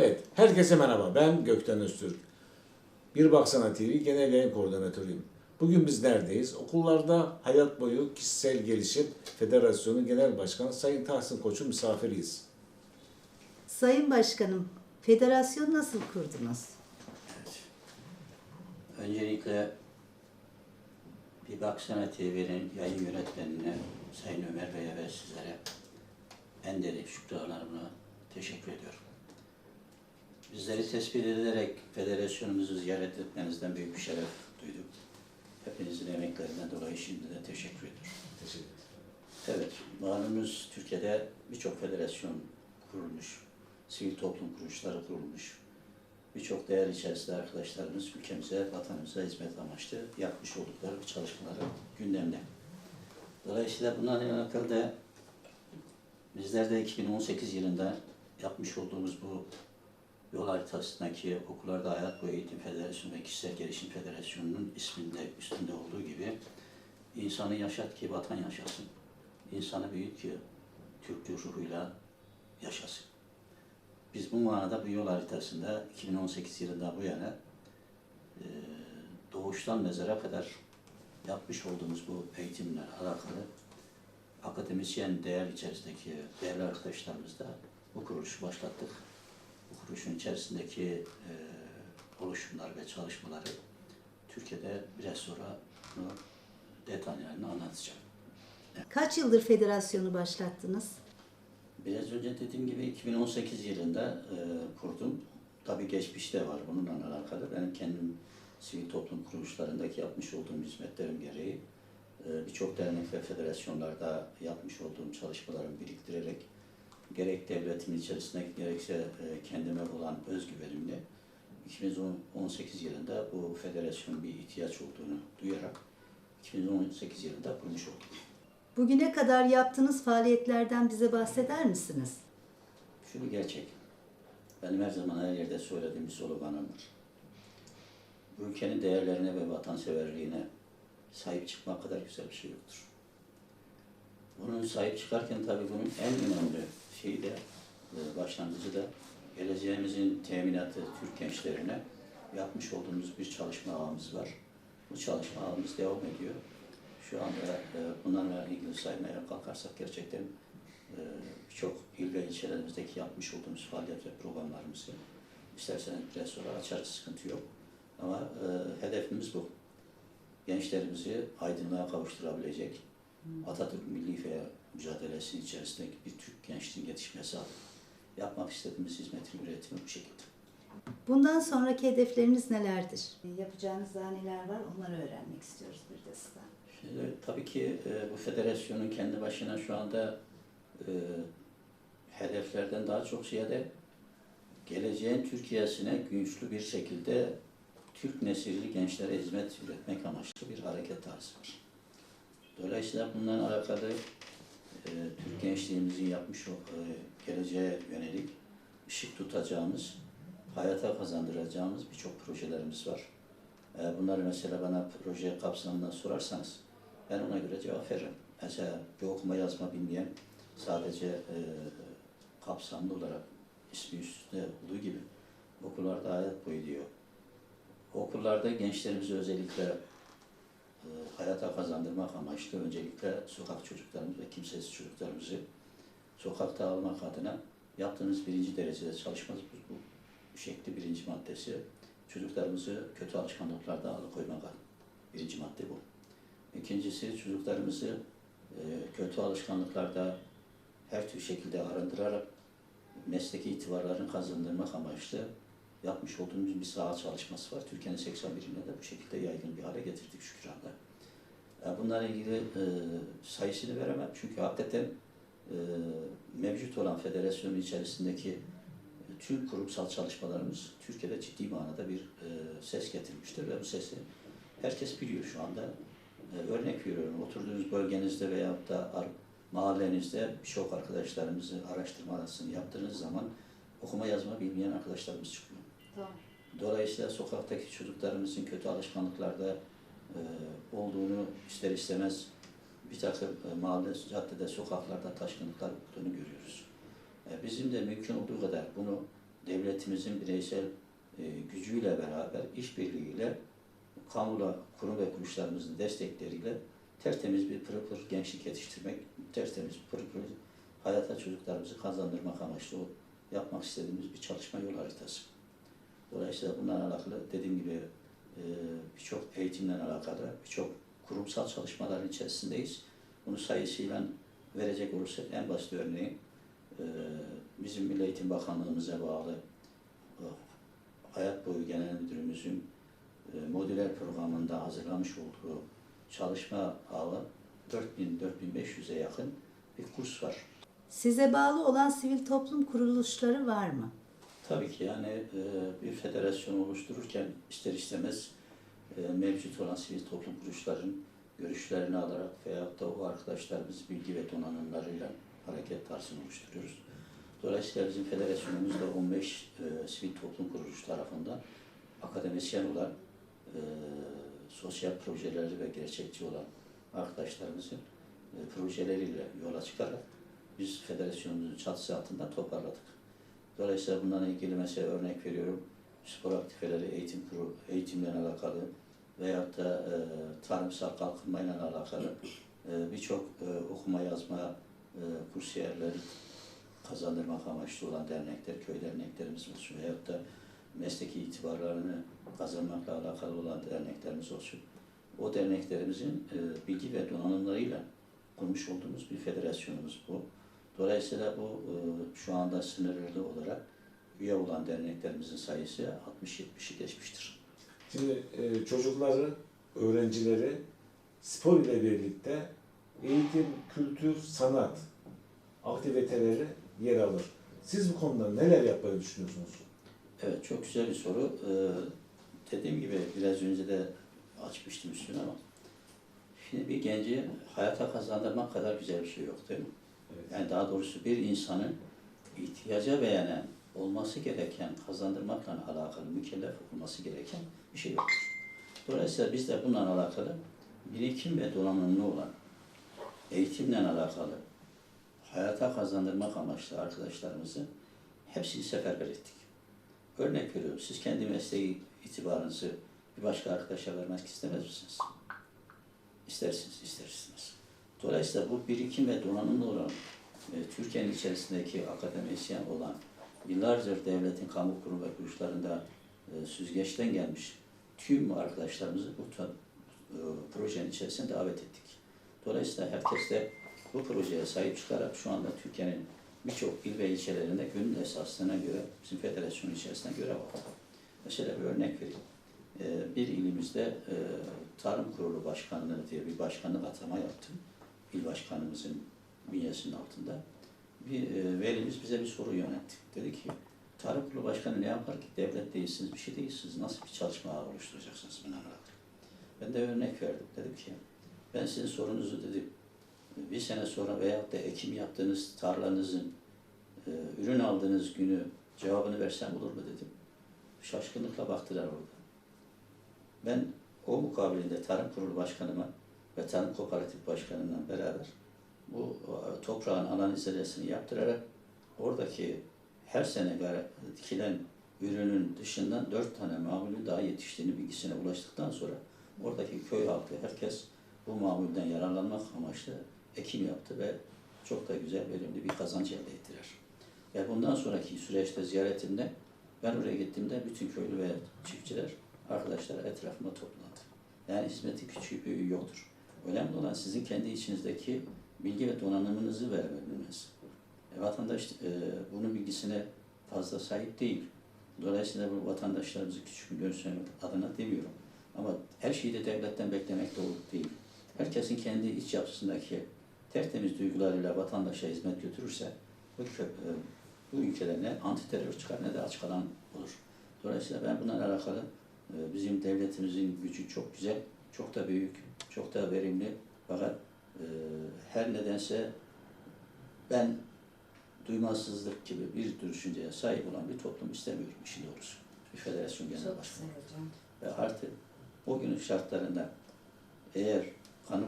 Evet, herkese merhaba. Ben Gökten Öztürk. Bir Baksana TV Genel Yayın Koordinatörüyüm. Bugün biz neredeyiz? Okullarda Hayat Boyu Kişisel Gelişim Federasyonu Genel Başkanı Sayın Tahsin Koç'un misafiriyiz. Sayın Başkanım, federasyonu nasıl kurdunuz? Evet. Öncelikle bir Baksana TV'nin yayın yönetmenine, Sayın Ömer Bey'e ve sizlere en derin şükranlarımla teşekkür ediyorum. Bizleri tespit edilerek federasyonumuzu ziyaret etmenizden büyük bir şeref duyduk. Hepinizin emeklerinden dolayı şimdiden teşekkür ediyorum. Teşekkür ederim. Evet, malumunuz Türkiye'de birçok federasyon kurulmuş, sivil toplum kuruluşları kurulmuş. Birçok değer içerisinde arkadaşlarımız ülkemize, vatanımıza hizmet amaçlı yapmış oldukları çalışmaları gündemde. Dolayısıyla bunlarla alakalı da bizler de 2018 yılında yapmış olduğumuz bu yol haritasındaki okullarda hayat boyu eğitim federasyonu ve kişisel gelişim federasyonunun isminde üstünde olduğu gibi insanı yaşat ki vatan yaşasın. İnsanı büyüt ki Türk ruhuyla yaşasın. Biz bu manada bu yol haritasında 2018 yılında bu yana e, doğuştan mezara kadar yapmış olduğumuz bu eğitimle alakalı akademisyen değer içerisindeki değerli arkadaşlarımızla bu kuruluşu başlattık. Bu kuruluşun içerisindeki e, oluşumlar ve çalışmaları Türkiye'de biraz sonra bunu detaylarını anlatacağım. Kaç yıldır federasyonu başlattınız? Biraz önce dediğim gibi 2018 yılında e, kurdum. Tabii geçmişte var bununla alakalı. Benim kendim sivil toplum kuruluşlarındaki yapmış olduğum hizmetlerim gereği e, birçok dernek ve federasyonlarda yapmış olduğum çalışmalarımı biriktirerek gerek devletimin içerisinde gerekse e, kendime olan özgüvenimle 2018 yılında bu federasyonun bir ihtiyaç olduğunu duyarak 2018 yılında kurmuş olduk. Bugüne kadar yaptığınız faaliyetlerden bize bahseder misiniz? Şu bir gerçek. Benim her zaman her yerde söylediğim bir sloganım var. Bu ülkenin değerlerine ve vatanseverliğine sahip çıkmak kadar güzel bir şey yoktur. Bunun sahip çıkarken tabii bunun en önemli şeyi de, e, başlangıcı da geleceğimizin teminatı Türk gençlerine yapmış olduğumuz bir çalışma ağımız var. Bu çalışma ağımız devam ediyor. Şu anda e, bunlarla ilgili saymaya kalkarsak gerçekten e, birçok il ve ilçelerimizdeki yapmış olduğumuz faaliyet ve programlarımızı isterseniz biraz sonra açarız, sıkıntı yok. Ama hedefimiz bu. Gençlerimizi aydınlığa kavuşturabilecek, Atatürk Milli Feya mücadelesinin içerisindeki bir Türk gençliğin yetişmesi adına yapmak istediğimiz hizmetin üretimi bu şekilde. Bundan sonraki hedefleriniz nelerdir? Yapacağınız daha neler var onları öğrenmek istiyoruz bir de sizden. Şimdi tabii ki e, bu federasyonun kendi başına şu anda e, hedeflerden daha çok ziyade geleceğin Türkiye'sine güçlü bir şekilde Türk nesilli gençlere hizmet üretmek amaçlı bir hareket tarzı var. Dolayısıyla bundan alakalı e, Türk gençliğimizin yapmış o e, geleceğe yönelik ışık tutacağımız, hayata kazandıracağımız birçok projelerimiz var. E, bunları mesela bana proje kapsamından sorarsanız ben ona göre cevap veririm. Mesela bir okuma yazma bilmeyen sadece e, kapsamlı olarak ismi üstünde olduğu gibi okullarda hayat boyu diyor. Okullarda gençlerimizi özellikle e, hayata kazandırmak amaçlı öncelikle sokak çocuklarımız ve kimsesiz çocuklarımızı sokakta almak adına yaptığımız birinci derecede çalışmamız bu, bu şekli birinci maddesi. Çocuklarımızı kötü alışkanlıklarda alıkoymak birinci madde bu. İkincisi çocuklarımızı e, kötü alışkanlıklarda her tür şekilde arındırarak mesleki itibarlarını kazandırmak amaçlı yapmış olduğumuz bir saha çalışması var. Türkiye'nin 81'inde de bu şekilde yaygın bir hale getirdik şükür anda. Yani bunlarla ilgili e, sayısını veremem çünkü hakikaten e, mevcut olan federasyonun içerisindeki e, tüm kurumsal çalışmalarımız Türkiye'de ciddi manada bir e, ses getirmiştir ve bu sesi herkes biliyor şu anda. E, örnek veriyorum, oturduğunuz bölgenizde veyahut da mahallenizde birçok arkadaşlarımızı araştırmasını yaptığınız zaman okuma yazma bilmeyen arkadaşlarımız çıkıyor. Dolayısıyla sokaktaki çocuklarımızın kötü alışkanlıklarda e, olduğunu ister istemez bir takım e, mahalle, caddede, sokaklarda taşkınlıklar olduğunu görüyoruz. E, bizim de mümkün olduğu kadar bunu devletimizin bireysel e, gücüyle beraber işbirliğiyle kamula kurum ve kuruluşlarımızın destekleriyle tertemiz bir pırıl pırıl gençlik yetiştirmek, tertemiz pırıl pırıl hayata çocuklarımızı kazandırmak amaçlı o yapmak istediğimiz bir çalışma yol haritası. Dolayısıyla bunlarla alakalı dediğim gibi e, birçok eğitimle alakalı birçok kurumsal çalışmaların içerisindeyiz. Bunu sayısıyla verecek olursak en basit örneği e, bizim Milli Eğitim Bakanlığımıza bağlı e, Hayat Boyu Genel Müdürümüzün modüler programında hazırlamış olduğu çalışma ağı 4000-4500'e yakın bir kurs var. Size bağlı olan sivil toplum kuruluşları var mı? Tabii ki yani e, bir federasyon oluştururken ister istemez e, mevcut olan sivil toplum kuruluşların görüşlerini alarak veyahut da o arkadaşlarımız bilgi ve donanımlarıyla hareket tarzını oluşturuyoruz. Dolayısıyla bizim federasyonumuzda 15 e, sivil toplum kuruluşu tarafından akademisyen olan, e, sosyal projeleri ve gerçekçi olan arkadaşlarımızın projeleriyle yola çıkarak biz federasyonumuzun çatısı altında toparladık. Dolayısıyla bundan ilgili mesela örnek veriyorum. Spor aktifeleri eğitim kuru, eğitimle alakalı veyahut da e, tarımsal kalkınmayla alakalı e, birçok e, okuma yazma e, kursiyerleri kazandırmak amaçlı olan dernekler, köy derneklerimiz olsun veyahut da mesleki itibarlarını kazanmakla alakalı olan derneklerimiz olsun. O derneklerimizin e, bilgi ve donanımlarıyla kurmuş olduğumuz bir federasyonumuz bu. Dolayısıyla bu e, şu anda sınırlı olarak üye olan derneklerimizin sayısı 60-70'i geçmiştir. Şimdi e, çocukları, öğrencileri spor ile birlikte eğitim, kültür, sanat aktiviteleri yer alır. Siz bu konuda neler yapmayı düşünüyorsunuz? Evet çok güzel bir soru. Ee, dediğim gibi biraz önce de açmıştım üstüne ama şimdi bir genci hayata kazandırmak kadar güzel bir şey yok değil mi? Yani daha doğrusu bir insanın ihtiyaca beğenen, olması gereken, kazandırmakla alakalı mükellef olması gereken bir şey yoktur. Dolayısıyla biz de bununla alakalı birikim ve donanımlı olan eğitimle alakalı hayata kazandırmak amaçlı arkadaşlarımızı hepsini seferber ettik. Örnek veriyorum, siz kendi mesleği itibarınızı bir başka arkadaşa vermek istemez misiniz? İstersiniz, istersiniz. Dolayısıyla bu birikim ve donanımlı olan e, Türkiye'nin içerisindeki akademisyen olan yıllardır devletin kamu kurum ve kuruluşlarında e, süzgeçten gelmiş tüm arkadaşlarımızı bu e, projenin içerisine davet ettik. Dolayısıyla herkes de bu projeye sahip çıkarak şu anda Türkiye'nin birçok il ve ilçelerinde gönül esaslarına göre bizim federasyonun içerisinde görev aldı. Mesela bir örnek vereyim. E, bir ilimizde e, Tarım Kurulu Başkanlığı diye bir başkanlık atama yaptım. İl başkanımızın bünyesinin altında. Bir e, velimiz bize bir soru yöneltti. Dedi ki, Tarım Kurulu Başkanı ne yapar ki? Devlet değilsiniz, bir şey değilsiniz. Nasıl bir çalışma oluşturacaksınız bununla alakalı? Ben de örnek verdim. Dedim ki, ben sizin sorunuzu dedim, bir sene sonra veyahut da ekim yaptığınız tarlanızın e, ürün aldığınız günü cevabını versem olur mu dedim. Şaşkınlıkla baktılar orada. Ben o mukabilinde Tarım Kurulu Başkanıma Tarım Kooperatif Başkanı'nla beraber bu e, toprağın analizlerini yaptırarak oradaki her sene dikilen ürünün dışından dört tane mamulün daha yetiştiğini bilgisine ulaştıktan sonra oradaki köy halkı herkes bu mamulden yararlanmak amaçlı ekim yaptı ve çok da güzel verimli bir kazanç elde ettiler. Ve bundan sonraki süreçte ziyaretimde ben oraya gittiğimde bütün köylü ve çiftçiler arkadaşlar etrafıma toplandı. Yani hizmetin küçüğü büyüğü yoktur. Önemli olan sizin kendi içinizdeki bilgi ve donanımınızı verebilmeniz. E, vatandaş e, bunun bilgisine fazla sahip değil. Dolayısıyla bu vatandaşlarımızı küçük göstermek adına demiyorum. Ama her şeyi de devletten beklemek doğru değil. Herkesin kendi iç yapısındaki tertemiz duygularıyla vatandaşa hizmet götürürse bu, e, bu ülkede ne anti terör çıkar ne de açık alan olur. Dolayısıyla ben bunlarla alakalı e, bizim devletimizin gücü çok güzel, çok da büyük, çok da verimli. Fakat e, her nedense ben duymazsızlık gibi bir düşünceye sahip olan bir toplum istemiyorum işin doğrusu. Bir federasyon genel başkanı. Ve artık o günün şartlarında eğer kanı,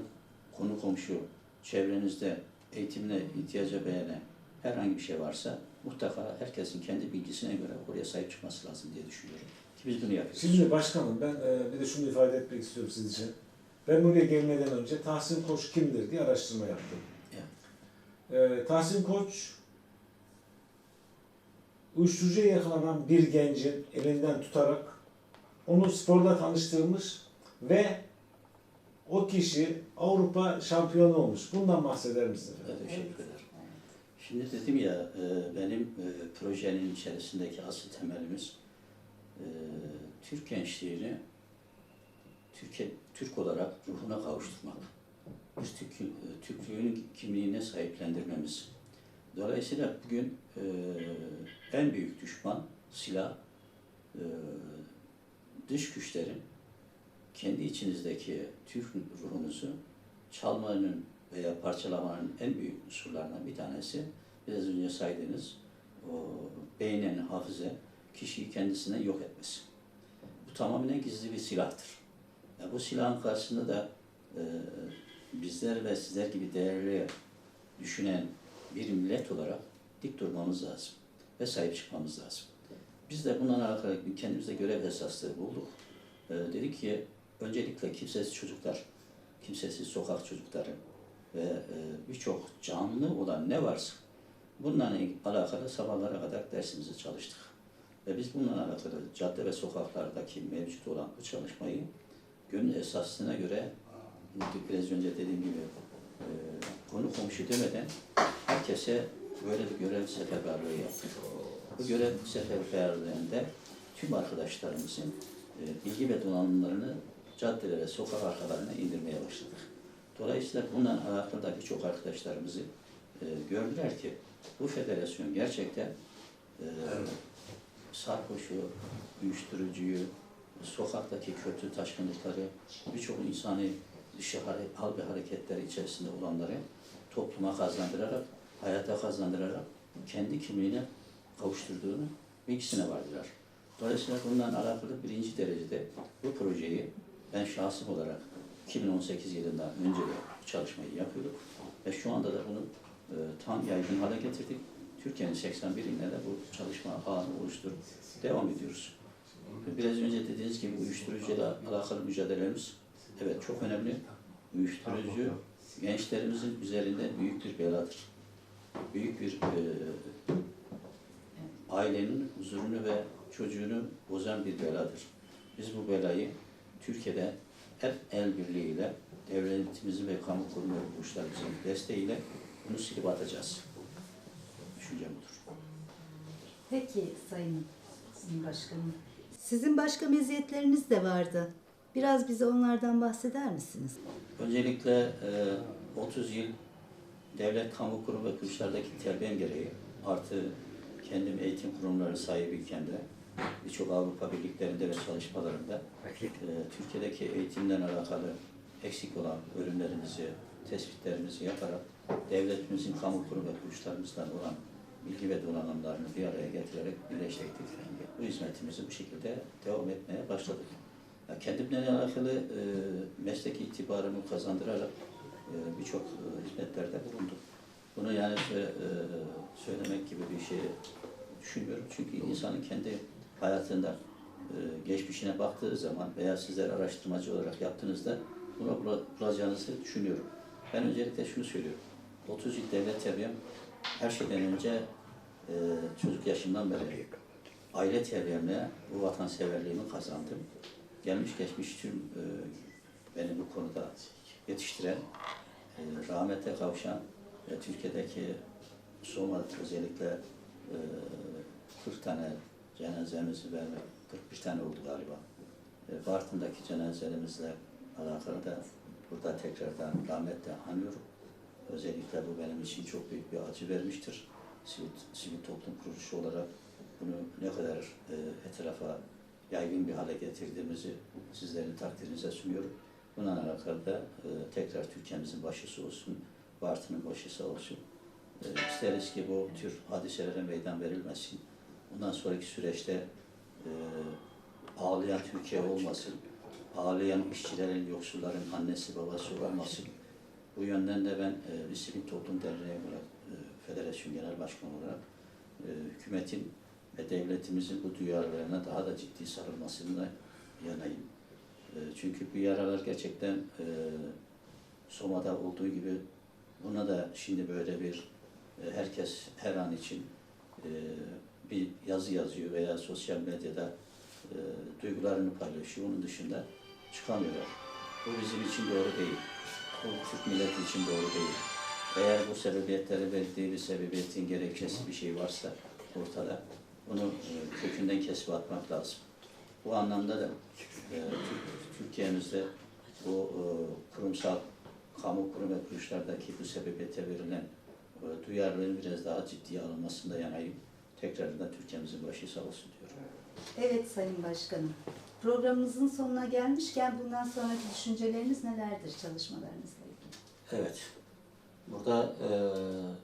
konu komşu çevrenizde eğitimine ihtiyaca beğenen herhangi bir şey varsa mutlaka herkesin kendi bilgisine göre oraya sahip çıkması lazım diye düşünüyorum. Biz bunu yapıyoruz. Şimdi başkanım ben e, bir de şunu ifade etmek istiyorum siz için. Ben buraya gelmeden önce Tahsin Koç kimdir diye araştırma yaptım. E, Tahsin Koç uyuşturucuya yakalanan bir gencin elinden tutarak onu sporda tanıştırmış ve o kişi Avrupa şampiyonu olmuş. Bundan bahseder misiniz? Evet, teşekkür ederim. Şimdi dedim ya, e, benim e, projenin içerisindeki asıl temelimiz e, Türk gençliğini Türkiye, Türk olarak ruhuna kavuşturmak. Bir Türk, e, Türklüğün kimliğine sahiplendirmemiz. Dolayısıyla bugün e, en büyük düşman silah e, dış güçlerin kendi içinizdeki Türk ruhunuzu çalmanın veya parçalamanın en büyük unsurlarından bir tanesi biraz önce saydığınız o beynin hafıza kişiyi kendisine yok etmesi. Bu tamamen gizli bir silahtır. Ya bu silahın karşısında da e, bizler ve sizler gibi değerli düşünen bir millet olarak dik durmamız lazım ve sahip çıkmamız lazım. Biz de bundan alakalı kendimize görev esasları bulduk. E, dedik ki öncelikle kimsesiz çocuklar, kimsesiz sokak çocukları ve e, birçok canlı olan ne varsa bununla alakalı sabahlara kadar dersimizi çalıştık. Ve biz bununla alakalı cadde ve sokaklardaki mevcut olan bu çalışmayı gönül esasına göre biraz önce dediğim gibi e, konu komşu demeden herkese böyle bir görev seferberliği yaptık. Bu görev seferberliğinde tüm arkadaşlarımızın e, bilgi ve donanımlarını caddelere, sokak arkalarına indirmeye başladık. Dolayısıyla bununla alakalı birçok arkadaşlarımızı e, gördüler ki bu federasyon gerçekten e, sarhoşu, uyuşturucuyu, sokaktaki kötü taşkınlıkları, birçok insani dışı hare- hal ve hareketler içerisinde olanları topluma kazandırarak, hayata kazandırarak kendi kimliğine kavuşturduğunu bilgisine vardılar. Dolayısıyla bundan alakalı birinci derecede bu projeyi ben şahsım olarak 2018 yılından önce de çalışmayı yapıyorduk ve şu anda da bunu e, tam yaygın hale getirdik. Türkiye'nin 81 ilinde de bu çalışma ağını oluşturup devam ediyoruz. Biraz önce dediğiniz gibi uyuşturucuyla alakalı mücadelemiz evet çok önemli. Uyuşturucu gençlerimizin üzerinde büyük bir beladır. Büyük bir e, ailenin huzurunu ve çocuğunu bozan bir beladır. Biz bu belayı Türkiye'de hep el birliğiyle devletimizin ve kamu kurum ve kuruluşlarımızın desteğiyle bunu silip atacağız. Düşüncem budur. Peki Sayın Başkanım. Sizin başka meziyetleriniz de vardı. Biraz bize onlardan bahseder misiniz? Öncelikle e, 30 yıl devlet kamu kurum ve kuruluşlardaki terbiyem gereği artı kendim eğitim kurumları sahibiyken de birçok Avrupa birliklerinde ve çalışmalarında e, Türkiye'deki eğitimden alakalı eksik olan bölümlerimizi, tespitlerimizi yaparak devletimizin kamu kurum ve kuruluşlarımızdan olan bilgi ve donanımlarını bir araya getirerek birleştirdik. Bu hizmetimizi bu şekilde devam etmeye başladık. Ya kendimle alakalı e, meslek itibarımı kazandırarak e, birçok e, hizmetlerde bulundum. Bunu yani e, söylemek gibi bir şey düşünmüyorum. Çünkü insanın kendi hayatında e, geçmişine baktığı zaman veya sizler araştırmacı olarak yaptığınızda bunu bula- bulacağınızı düşünüyorum. Ben öncelikle şunu söylüyorum. 30 yıl devlet terbiyem her şeyden önce e, çocuk yaşından beri aile terbiyemle bu vatanseverliğimi kazandım. Gelmiş geçmiş tüm e, beni bu konuda yetiştiren, e, rahmete kavuşan ve Türkiye'deki Soma özellikle e, 40 tane cenazemizi vermek, 41 tane oldu galiba. E, Bartın'daki cenazelerimizle alakalı da burada tekrardan rahmetle anıyorum. Özellikle bu benim için çok büyük bir acı vermiştir. Sivil, sivil toplum kuruluşu olarak bunu ne kadar e, etrafa yaygın bir hale getirdiğimizi sizlerin takdirinize sunuyorum. Bununla alakalı da e, tekrar Türkiye'mizin başısı olsun, Bartın'ın başı sağ olsun. E, isteriz ki bu tür hadiselere meydan verilmesin. Bundan sonraki süreçte e, ağlayan Türkiye olmasın, ağlayan işçilerin, yoksulların annesi babası olmasın. Bu yönden de ben e, sivil toplum derneği olarak, e, federasyon genel başkanı olarak e, hükümetin ve devletimizin bu duyarlılığına daha da ciddi sarılmasını yanayım. E, çünkü bu yaralar gerçekten e, Soma'da olduğu gibi buna da şimdi böyle bir e, herkes her an için e, bir yazı yazıyor veya sosyal medyada e, duygularını paylaşıyor. Onun dışında çıkamıyorlar. Bu bizim için doğru değil. Bu Türk milleti için doğru değil. Eğer bu sebebiyetlere verdiği bir sebebiyetin gerekçesi bir şey varsa ortada bunu e, kökünden kesip atmak lazım. Bu anlamda da e, Türk- Türkiye'mizde bu e, kurumsal kamu kurum ve kuruluşlardaki bu sebebiyete verilen e, duyarlılığın biraz daha ciddiye alınmasında yanayım. Tekrardan Türkiye'mizin başı sağ olsun diyorum. Evet Sayın Başkanım. Programımızın sonuna gelmişken bundan sonraki düşünceleriniz nelerdir çalışmalarınızla ilgili? Evet. Burada eee,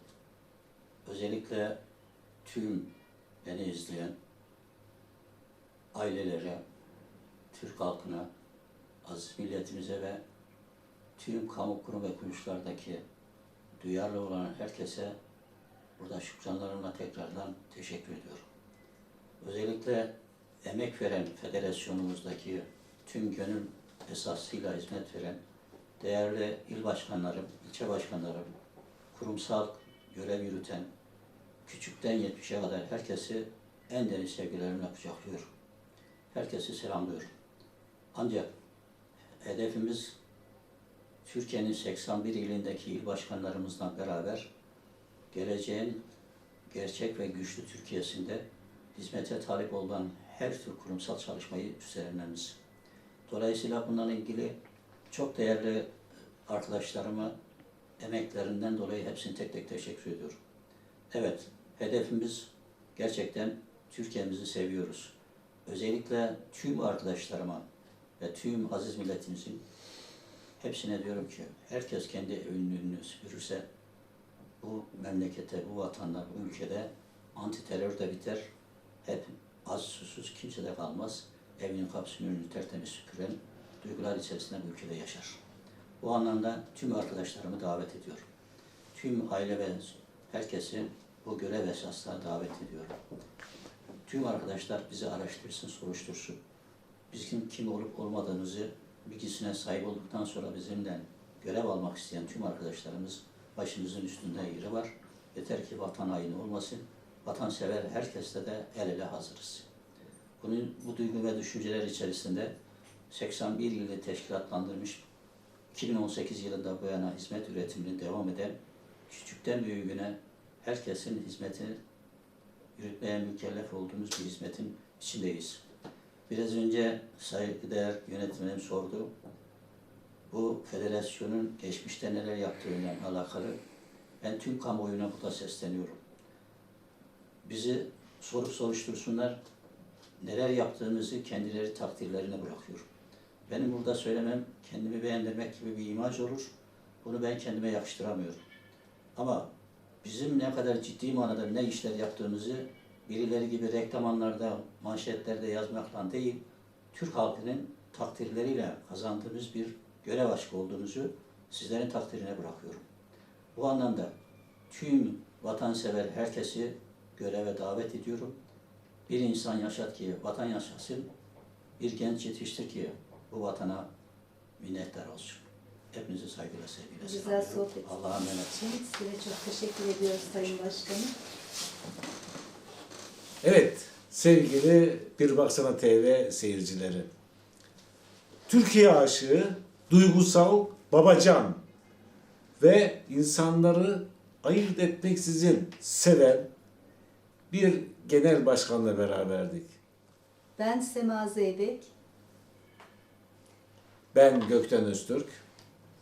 özellikle tüm beni izleyen ailelere, Türk halkına, aziz milletimize ve tüm kamu kurum ve kuruluşlardaki duyarlı olan herkese burada şükranlarımla tekrardan teşekkür ediyorum. Özellikle emek veren federasyonumuzdaki tüm gönül esasıyla hizmet veren değerli il başkanlarım, ilçe başkanlarım, kurumsal görev yürüten, küçükten yetmişe kadar herkesi en derin sevgilerimle kucaklıyorum. Herkesi selamlıyorum. Ancak hedefimiz Türkiye'nin 81 ilindeki il başkanlarımızla beraber geleceğin gerçek ve güçlü Türkiye'sinde hizmete talip olan her tür kurumsal çalışmayı üstlenmemiz. Dolayısıyla bununla ilgili çok değerli arkadaşlarıma emeklerinden dolayı hepsine tek tek teşekkür ediyorum. Evet, hedefimiz gerçekten Türkiye'mizi seviyoruz. Özellikle tüm arkadaşlarıma ve tüm aziz milletimizin hepsine diyorum ki herkes kendi önlüğünü süpürürse bu memlekete, bu vatanda, bu ülkede anti terör de biter. Hep az susuz kimse de kalmaz. Evinin kapısının önünü tertemiz süpüren duygular içerisinde bu ülkede yaşar. Bu anlamda tüm arkadaşlarımı davet ediyorum. Tüm aile ve herkesi bu görev esasına davet ediyorum. Tüm arkadaşlar bizi araştırsın, soruştursun. Bizim kim olup olmadığımızı bilgisine sahip olduktan sonra bizimle görev almak isteyen tüm arkadaşlarımız başımızın üstünde yeri var. Yeter ki vatan haini olmasın. Vatansever herkesle de el ele hazırız. Bunun, bu duygu ve düşünceler içerisinde 81 yılı teşkilatlandırmış 2018 yılında bu yana hizmet üretimini devam eden küçükten büyüğüne herkesin hizmetini yürütmeye mükellef olduğumuz bir hizmetin içindeyiz. Biraz önce saygıdeğer yönetmenim sordu. Bu federasyonun geçmişte neler yaptığıyla alakalı ben tüm kamuoyuna burada sesleniyorum. Bizi sorup soruştursunlar, neler yaptığımızı kendileri takdirlerine bırakıyorum. Benim burada söylemem kendimi beğendirmek gibi bir imaj olur. Bunu ben kendime yakıştıramıyorum. Ama bizim ne kadar ciddi manada ne işler yaptığımızı birileri gibi reklamlarda, manşetlerde yazmakla değil, Türk halkının takdirleriyle kazandığımız bir görev aşkı olduğumuzu sizlerin takdirine bırakıyorum. Bu anlamda tüm vatansever herkesi göreve davet ediyorum. Bir insan yaşat ki vatan yaşasın, bir genç yetiştir ki bu vatana minnettar olsun. Hepinizi saygıyla, sevgiyle Güzel selamlıyorum. sohbet. Allah'a emanet. size çok teşekkür ediyoruz Sayın Başkanım. Evet, sevgili Bir Baksana TV seyircileri. Türkiye aşığı, duygusal babacan ve insanları ayırt etmeksizin seven bir genel başkanla beraberdik. Ben Sema Zeybek. Ben Gökten Öztürk.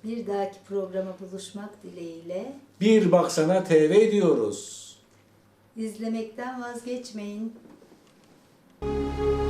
Bir dahaki programa buluşmak dileğiyle. Bir baksana TV diyoruz. İzlemekten vazgeçmeyin. Müzik